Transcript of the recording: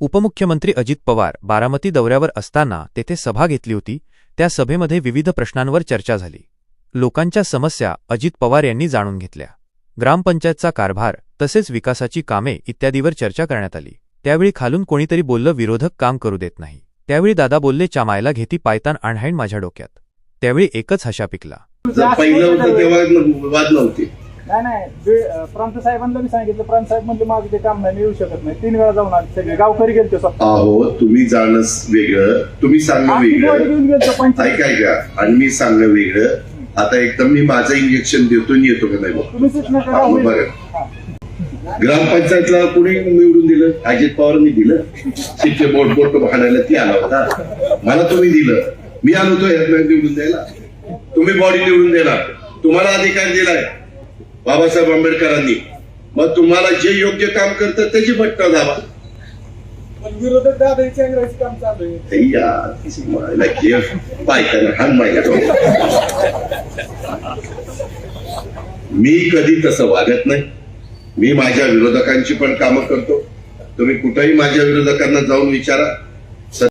उपमुख्यमंत्री अजित पवार बारामती दौऱ्यावर असताना तेथे सभा घेतली होती. त्या सभेमध्ये विविध प्रश्नांवर चर्चा झाली. लोकांच्या समस्या अजित पवार यांनी जाणून घेतल्या. ग्रामपंचायतचा कारभार तसेच विकासाची कामे इत्यादीवर चर्चा करण्यात आली. त्यावेळी खालून कोणीतरी बोललं विरोधक काम करू देत नाही. त्यावेळी दादा बोलले चामायला घेती पायतान आणहाईण माझ्या डोक्यात. त्यावेळी एकच हशा पिकला. पहिलं होतं तेव्हा वाद नव्हते. नाही नाही प्रांत साहेबांना मी सांगितलं प्रांत साहेब म्हणजे माझं ते काम नाही मी येऊ शकत नाही. तीन वेळा जाऊन आले सगळे गावकरी गेलते स्वतः. अहो तुम्ही जाणं वेगळं तुम्ही सांगणं वेगळं. घेऊन गेलतो पंचायत. ऐकाय का आणि मी सांगणं वेगळं. आता एकदम मी माझं इंजेक्शन देतो आणि येतो का नाही बघ. तुम्ही सूचना करा मग होईल. बघा. हा. ग्रामपंचायतला कुणी निवडून दिलं? अजित पवारांनी दिलं? शिक्के बोट बोट भाडायला ती आला होता. मला तुम्ही दिलं. मी आलो होतो यातनं निवडून द्यायला. तुम्ही बॉडी निवडून देणार. तुम्हाला अधिकार दिलाय. बाबासाहेब आंबेडकरांनी. मग तुम्हाला जे योग्य काम करतं त्याची बट्टा दाबा. मी कधी तसं वागत नाही. मी माझ्या विरोधकांची पण कामं करतो. तुम्ही कुठेही माझ्या विरोधकांना जाऊन विचारा.